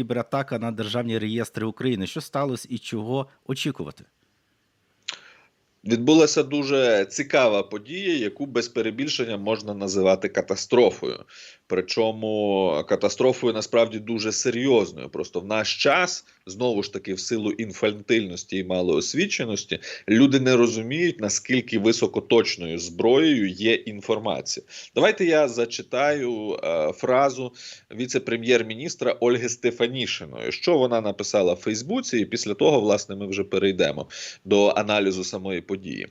кібератака на державні реєстри України. Що сталося і чого очікувати? Відбулася дуже цікава подія, яку без перебільшення можна називати катастрофою. Причому катастрофою насправді дуже серйозною. Просто в наш час, знову ж таки, в силу інфантильності і малоосвіченості, люди не розуміють, наскільки високоточною зброєю є інформація. Давайте я зачитаю е, фразу віце-прем'єр-міністра Ольги Стефанішиної, що вона написала в Фейсбуці, і після того, власне, ми вже перейдемо до аналізу самої події.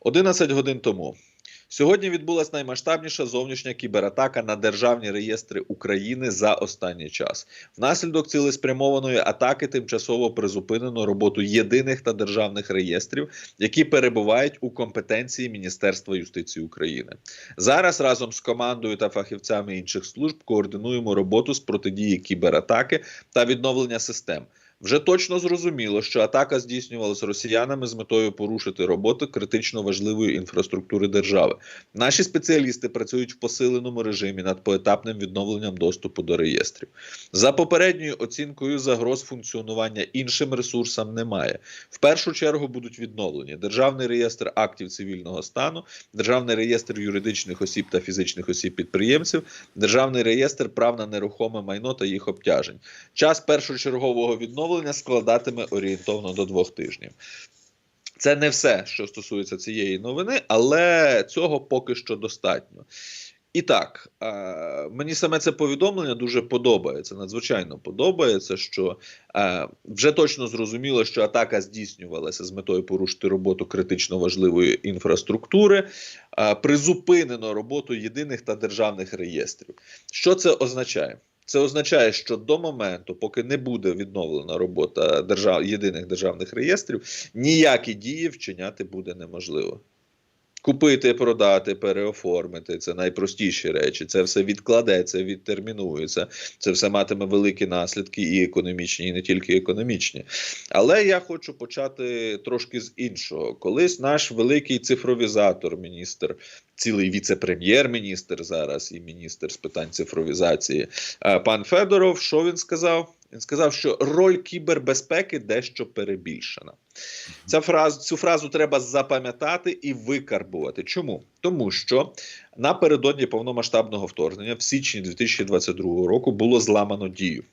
11 годин тому. Сьогодні відбулася наймасштабніша зовнішня кібератака на державні реєстри України за останній час. Внаслідок цілеспрямованої атаки тимчасово призупинено роботу єдиних та державних реєстрів, які перебувають у компетенції Міністерства юстиції України. Зараз разом з командою та фахівцями інших служб координуємо роботу з протидії кібератаки та відновлення систем. Вже точно зрозуміло, що атака здійснювалася росіянами з метою порушити роботу критично важливої інфраструктури держави. Наші спеціалісти працюють в посиленому режимі над поетапним відновленням доступу до реєстрів. За попередньою оцінкою загроз функціонування іншим ресурсам немає. В першу чергу будуть відновлені державний реєстр актів цивільного стану, державний реєстр юридичних осіб та фізичних осіб підприємців, державний реєстр прав на нерухоме майно та їх обтяжень. Час першочергового відновлення складатиме орієнтовно до двох тижнів. Це не все, що стосується цієї новини, але цього поки що достатньо. І так, е, мені саме це повідомлення дуже подобається. Надзвичайно подобається, що е, вже точно зрозуміло, що атака здійснювалася з метою порушити роботу критично важливої інфраструктури, е, призупинено роботу єдиних та державних реєстрів. Що це означає? Це означає, що до моменту, поки не буде відновлена робота держав, єдиних державних реєстрів, ніякі дії вчиняти буде неможливо. Купити, продати, переоформити це найпростіші речі. Це все відкладеться, відтермінується. Це все матиме великі наслідки, і економічні, і не тільки економічні. Але я хочу почати трошки з іншого. Колись наш великий цифровізатор, міністр, цілий віце-прем'єр-міністр зараз і міністр з питань цифровізації, е, пан Федоров, що він сказав? Він сказав, що роль кібербезпеки дещо перебільшена. Ця фраз, цю фразу треба запам'ятати і викарбувати. Чому? Тому що напередодні повномасштабного вторгнення в січні 2022 року було зламано дію.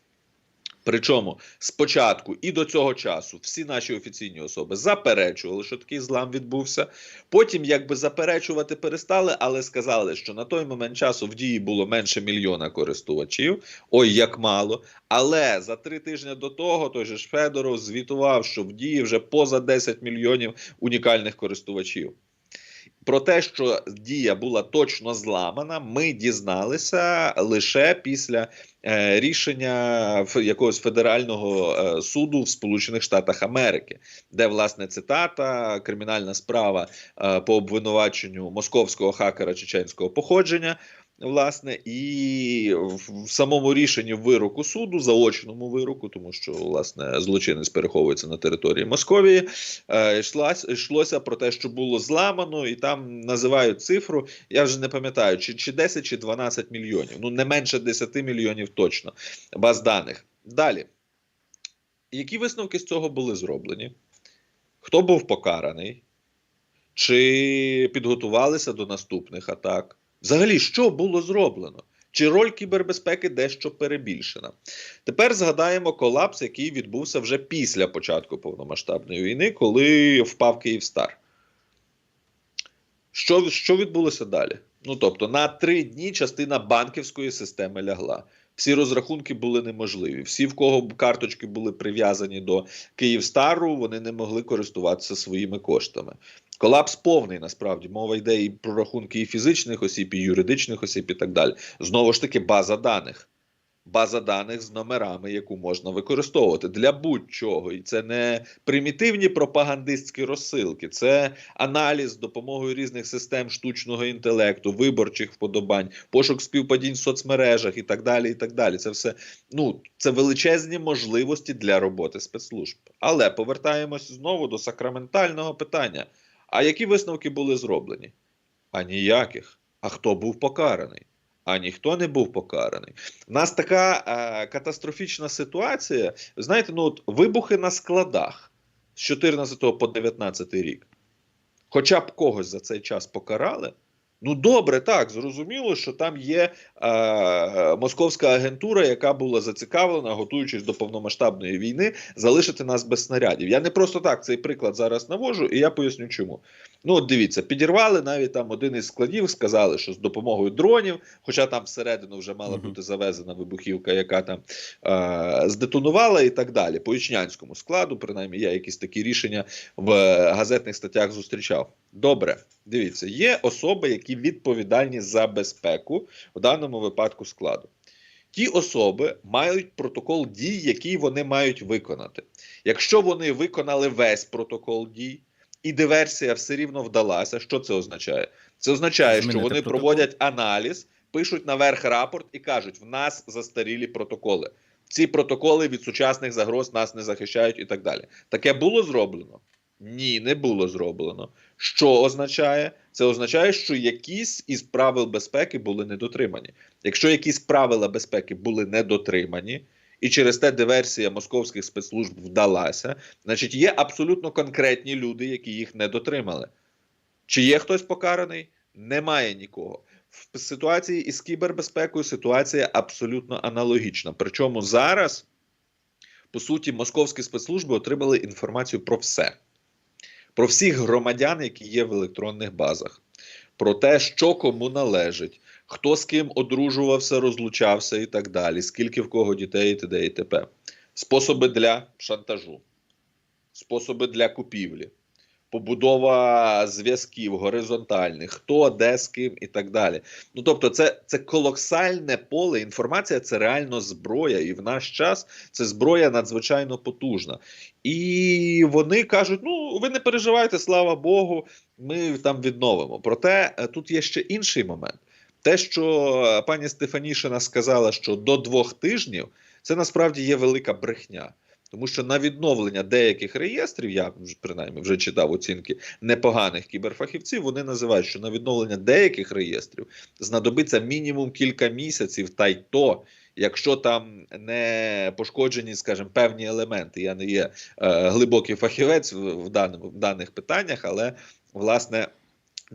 Причому спочатку і до цього часу всі наші офіційні особи заперечували, що такий злам відбувся. Потім, якби заперечувати перестали, але сказали, що на той момент часу в дії було менше мільйона користувачів. Ой, як мало. Але за три тижні до того той же ж Федоров звітував, що в дії вже поза 10 мільйонів унікальних користувачів. Про те, що дія була точно зламана, ми дізналися лише після рішення ф- якогось федерального е, суду в Сполучених Штатах Америки, де власне цитата, кримінальна справа е, по обвинуваченню московського хакера чеченського походження. Власне, і в самому рішенні вироку суду, заочному вироку, тому що власне злочинець переховується на території Московії, е, йшлося про те, що було зламано, і там називають цифру. Я вже не пам'ятаю, чи, чи 10, чи 12 мільйонів. Ну не менше 10 мільйонів точно баз даних. Далі, які висновки з цього були зроблені? Хто був покараний? Чи підготувалися до наступних атак? Взагалі, що було зроблено? Чи роль кібербезпеки дещо перебільшена? Тепер згадаємо колапс, який відбувся вже після початку повномасштабної війни, коли впав Київстар. Що, що відбулося далі? Ну тобто, на три дні частина банківської системи лягла. Всі розрахунки були неможливі. Всі, в кого карточки були прив'язані до Київстару, вони не могли користуватися своїми коштами. Колапс повний насправді мова йде і про рахунки і фізичних осіб, і юридичних осіб, і так далі. Знову ж таки, база даних. База даних з номерами, яку можна використовувати для будь-чого. І це не примітивні пропагандистські розсилки, це аналіз з допомогою різних систем штучного інтелекту, виборчих вподобань, пошук співпадінь в соцмережах і так далі. і так далі. Це все ну, це величезні можливості для роботи спецслужб. Але повертаємось знову до сакраментального питання. А які висновки були зроблені? А ніяких. А хто був покараний? а ніхто не був покараний. У нас така е, катастрофічна ситуація. Знаєте, ну от вибухи на складах з 14 по 19 рік. Хоча б когось за цей час покарали. Ну, добре, так, зрозуміло, що там є е, московська агентура, яка була зацікавлена, готуючись до повномасштабної війни, залишити нас без снарядів. Я не просто так цей приклад зараз навожу, і я поясню, чому. Ну, от дивіться, підірвали навіть там один із складів, сказали, що з допомогою дронів, хоча там всередину вже мала бути завезена вибухівка, яка там е, здетонувала, і так далі. По ічнянському складу, принаймні, я якісь такі рішення в е, газетних статтях зустрічав. Добре, дивіться, є особи, які відповідальні за безпеку в даному випадку складу. Ті особи мають протокол дій, який вони мають виконати. Якщо вони виконали весь протокол дій, і диверсія все рівно вдалася, що це означає? Це означає, що вони проводять аналіз, пишуть наверх рапорт і кажуть: в нас застарілі протоколи. Ці протоколи від сучасних загроз нас не захищають і так далі. Таке було зроблено? Ні, не було зроблено. Що означає? Це означає, що якісь із правил безпеки були недотримані. Якщо якісь правила безпеки були недотримані, і через те диверсія московських спецслужб вдалася, значить є абсолютно конкретні люди, які їх не дотримали. Чи є хтось покараний? Немає нікого. В ситуації із кібербезпекою ситуація абсолютно аналогічна. Причому зараз, по суті, московські спецслужби отримали інформацію про все про всіх громадян, які є в електронних базах, про те, що кому належить, хто з ким одружувався, розлучався і так далі, скільки в кого дітей і т.д. і т.п. Способи для шантажу, способи для купівлі, побудова зв'язків горизонтальних, хто, де, з ким і так далі. Ну тобто, це, це колосальне поле. Інформація це реально зброя, і в наш час це зброя надзвичайно потужна. І вони кажуть: ну ви не переживайте, слава Богу, ми там відновимо. Проте е, тут є ще інший момент. Те, що пані Стефанішина сказала, що до двох тижнів, це насправді є велика брехня. Тому що на відновлення деяких реєстрів, я принаймні вже читав оцінки непоганих кіберфахівців, вони називають, що на відновлення деяких реєстрів знадобиться мінімум кілька місяців, та й то, якщо там не пошкоджені, скажімо, певні елементи. Я не є е, глибокий фахівець в, даному, в даних питаннях, але власне.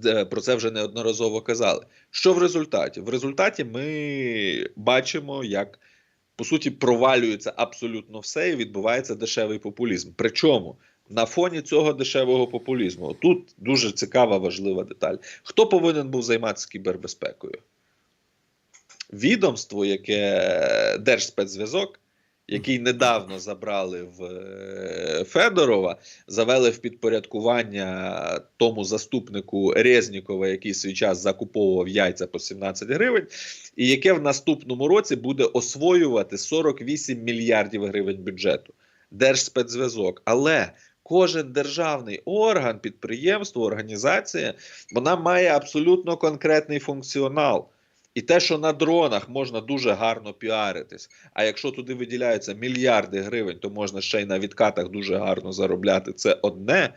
е, Про це вже неодноразово казали. Що в результаті? В результаті ми бачимо, як по суті провалюється абсолютно все і відбувається дешевий популізм. Причому на фоні цього дешевого популізму тут дуже цікава важлива деталь. Хто повинен був займатися кібербезпекою? Відомство, яке Держспецзв'язок, який недавно забрали в е, Федорова, завели в підпорядкування тому заступнику Резнікова, який свій час закуповував яйця по 17 гривень, і яке в наступному році буде освоювати 48 мільярдів гривень бюджету. Держспецзв'язок. Але кожен державний орган, підприємство, організація, вона має абсолютно конкретний функціонал. І те, що на дронах можна дуже гарно піаритись, а якщо туди виділяються мільярди гривень, то можна ще й на відкатах дуже гарно заробляти. Це одне,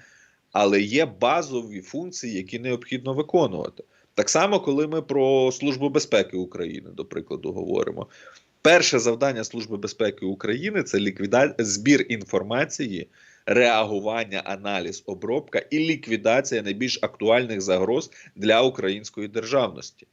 але є базові функції, які необхідно виконувати. Так само, коли ми про Службу безпеки України, до прикладу, говоримо. Перше завдання Служби безпеки України це ліквіда... збір інформації, реагування, аналіз, обробка і ліквідація найбільш актуальних загроз для української державності.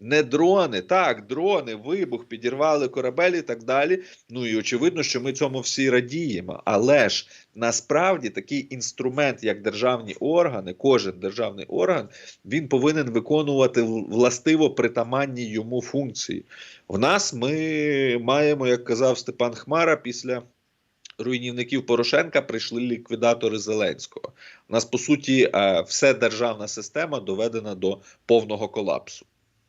Не дрони, так, дрони, вибух, підірвали корабель і так далі. Ну і очевидно, що ми цьому всі радіємо. Але ж насправді такий інструмент, як державні органи, кожен державний орган, він повинен виконувати властиво притаманні йому функції. В нас ми маємо, як казав Степан Хмара, після. Руйнівників Порошенка прийшли ліквідатори Зеленського. У нас по суті е, все державна система доведена до повного колапсу.